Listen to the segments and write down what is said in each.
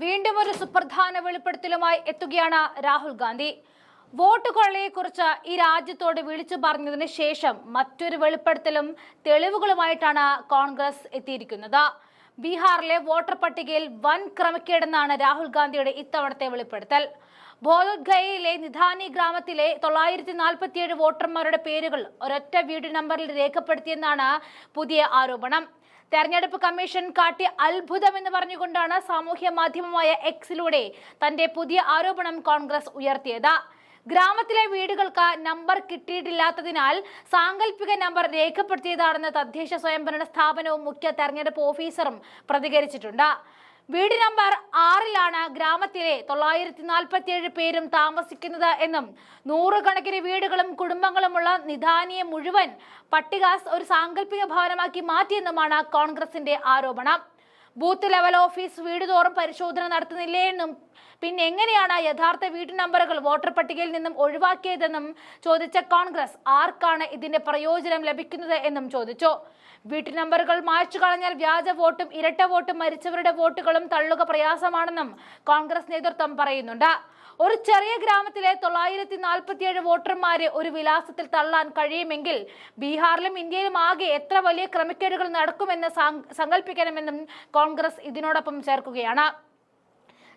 വീണ്ടും ഒരു സുപ്രധാന വെളിപ്പെടുത്തലുമായി എത്തുകയാണ് രാഹുൽ ഗാന്ധി. വോട്ട് കൊള്ളയെക്കുറിച്ച് ഈ രാജ്യത്തോട് വിളിച്ചു പറഞ്ഞതിന് ശേഷം മറ്റൊരു വെളിപ്പെടുത്തലും തെളിവുകളുമായിട്ടാണ് കോൺഗ്രസ് എത്തിയിരിക്കുന്നത്. ബീഹാറിലെ വോട്ടർ പട്ടികയിൽ വൻ ക്രമക്കേടെന്നാണ് രാഹുൽ ഗാന്ധിയുടെ ഇത്തവണത്തെ വെളിപ്പെടുത്തൽ. ബോധഗയയിലെ നിധാനി ഗ്രാമത്തിലെ തൊള്ളായിരത്തി നാൽപ്പത്തിയേഴ് വോട്ടർമാരുടെ പേരുകൾ ഒരൊറ്റ വീട് നമ്പറിൽ രേഖപ്പെടുത്തിയെന്നാണ് പുതിയ ആരോപണം. തെരഞ്ഞെടുപ്പ് കമ്മീഷൻ കാട്ടിയ അത്ഭുതം എന്ന് പറഞ്ഞുകൊണ്ടാണ് സാമൂഹ്യ മാധ്യമമായ എക്സിലൂടെ തന്റെ പുതിയ ആരോപണം കോൺഗ്രസ് ഉയർത്തിയത്. ഗ്രാമത്തിലെ വീടുകൾക്ക് നമ്പർ കിട്ടിയിട്ടില്ലാത്തതിനാൽ സാങ്കല്പിക നമ്പർ രേഖപ്പെടുത്തിയതാണെന്ന് തദ്ദേശ സ്വയംഭരണ സ്ഥാപനവും മുഖ്യ തെരഞ്ഞെടുപ്പ് ഓഫീസറും പ്രതികരിച്ചിട്ടുണ്ട്. വീട് നമ്പർ ആറിലാണ് ഗ്രാമത്തിലെ തൊള്ളായിരത്തി നാൽപ്പത്തിയേഴ് പേരും താമസിക്കുന്നത് എന്നും നൂറുകണക്കിന് വീടുകളും കുടുംബങ്ങളുമുള്ള നിധാനിയെ മുഴുവൻ പട്ടികാസ് ഒരു സാങ്കല്പിക ഭവനമാക്കി മാറ്റിയെന്നുമാണ് കോൺഗ്രസിന്റെ ആരോപണം. ബൂത്ത് ലെവൽ ഓഫീസ് വീട് തോറും പരിശോധന നടത്തുന്നില്ലേ എന്നും പിന്നെ എങ്ങനെയാണ് യഥാർത്ഥ വീട്ടു നമ്പറുകൾ വോട്ടർ പട്ടികയിൽ നിന്നും ഒഴിവാക്കിയതെന്നും ചോദിച്ച കോൺഗ്രസ് ആർക്കാണ് ഇതിന്റെ പ്രയോജനം ലഭിക്കുന്നത് എന്നും ചോദിച്ചു. വീട്ടു നമ്പറുകൾ മായ്ച്ചു കളഞ്ഞാൽ വ്യാജ വോട്ടും ഇരട്ട വോട്ടും മരിച്ചവരുടെ വോട്ടുകളും തള്ളുക പ്രയാസമാണെന്നും കോൺഗ്രസ് നേതൃത്വം പറയുന്നുണ്ട്. ഒരു ചെറിയ ഗ്രാമത്തിലെ തൊള്ളായിരത്തി നാൽപ്പത്തിയേഴ് വോട്ടർമാരെ ഒരു വിലാസത്തിൽ തള്ളാൻ കഴിയുമെങ്കിൽ ബീഹാറിലും ഇന്ത്യയിലും ആകെ എത്ര വലിയ ക്രമക്കേടുകൾ നടക്കുമെന്ന് സാങ്- സങ്കല്പിക്കണമെന്നും കോൺഗ്രസ് ഇതിനോടൊപ്പം ചേർക്കുകയാണ്.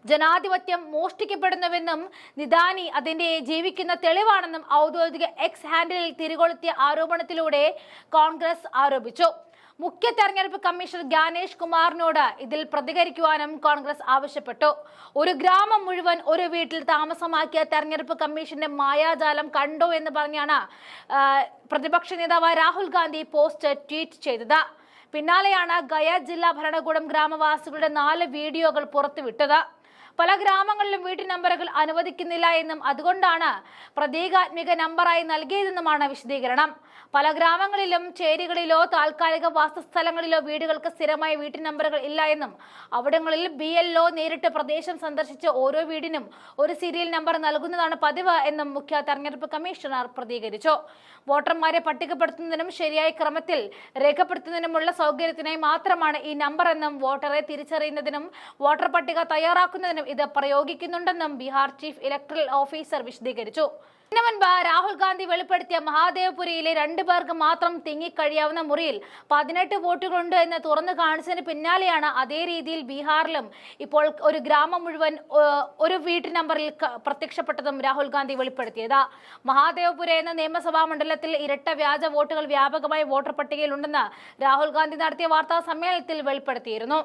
ജനാധിപത്യം മോഷ്ടിക്കപ്പെടുന്നുവെന്നും നിദാനി അതിന്റെ ജീവിക്കുന്ന തെളിവാണെന്നും ഔദ്യോഗിക എക്സ് ഹാൻഡിലിൽ തിരികൊളുത്തിയ ആരോപണത്തിലൂടെ കോൺഗ്രസ് ആരോപിച്ചു. മുഖ്യ തെരഞ്ഞെടുപ്പ് കമ്മീഷണർ ഗാനേഷ് കുമാറിനോട് ഇതിൽ പ്രതികരിക്കുവാനും കോൺഗ്രസ് ആവശ്യപ്പെട്ടു. ഒരു ഗ്രാമം മുഴുവൻ ഒരു വീട്ടിൽ താമസമാക്കിയ തെരഞ്ഞെടുപ്പ് കമ്മീഷന്റെ മായാജാലം കണ്ടോ എന്ന് പറഞ്ഞാണ് പ്രതിപക്ഷ നേതാവ് രാഹുൽ ഗാന്ധി പോസ്റ്റ് ട്വീറ്റ് ചെയ്തത്. പിന്നാലെയാണ് ഗയ ജില്ലാ ഭരണകൂടം ഗ്രാമവാസികളുടെ നാല് വീഡിയോകൾ പുറത്തുവിട്ടത്. പല ഗ്രാമങ്ങളിലും വീട്ടു നമ്പറുകൾ അനുവദിക്കുന്നില്ല എന്നും അതുകൊണ്ടാണ് പ്രതീകാത്മിക നമ്പറായി നൽകിയതെന്നുമാണ് വിശദീകരണം. പല ഗ്രാമങ്ങളിലും ചേരികളിലോ താൽക്കാലിക വാസസ്ഥലങ്ങളിലോ വീടുകൾക്ക് സ്ഥിരമായ വീട്ടു നമ്പറുകൾ ഇല്ല എന്നും അവിടങ്ങളിൽ ബി എൽഒ നേരിട്ട് പ്രദേശം സന്ദർശിച്ച് ഓരോ വീടിനും ഒരു സീരിയൽ നമ്പർ നൽകുന്നതാണ് പതിവ് എന്നും മുഖ്യ തെരഞ്ഞെടുപ്പ് കമ്മീഷണർ പ്രതികരിച്ചു. വോട്ടർമാരെ പട്ടികപ്പെടുത്തുന്നതിനും ശരിയായ ക്രമത്തിൽ രേഖപ്പെടുത്തുന്നതിനുമുള്ള സൗകര്യത്തിനായി മാത്രമാണ് ഈ നമ്പർ എന്നും വോട്ടറെ തിരിച്ചറിയുന്നതിനും വോട്ടർ പട്ടിക തയ്യാറാക്കുന്നതിനും ഇത് പ്രയോഗിക്കുന്നുണ്ടെന്നും ബീഹാർ ചീഫ് ഇലക്ട്രൽ ഓഫീസർ വിശദീകരിച്ചു. ഇതിനു മുൻപ് രാഹുൽ ഗാന്ധി വെളിപ്പെടുത്തിയ മഹാദേവപുരിയിലെ രണ്ടു പേർക്ക് മാത്രം തിങ്ങിക്കഴിയാവുന്ന മുറിയിൽ പതിനെട്ട് വോട്ടുകളുണ്ട് എന്ന് തുറന്നു കാണിച്ചതിന് പിന്നാലെയാണ് അതേ രീതിയിൽ ബീഹാറിലും ഇപ്പോൾ ഒരു ഗ്രാമം മുഴുവൻ ഒരു വീട്ടു നമ്പറിൽ പ്രത്യക്ഷപ്പെട്ടതും രാഹുൽ ഗാന്ധി വെളിപ്പെടുത്തിയത്. മഹാദേവപുര എന്ന നിയമസഭാ മണ്ഡലത്തിൽ ഇരട്ട വ്യാജ വോട്ടുകൾ വ്യാപകമായി വോട്ടർ പട്ടികയിലുണ്ടെന്ന് രാഹുൽ ഗാന്ധി നടത്തിയ വാർത്താ സമ്മേളനത്തിൽ വെളിപ്പെടുത്തിയിരുന്നു.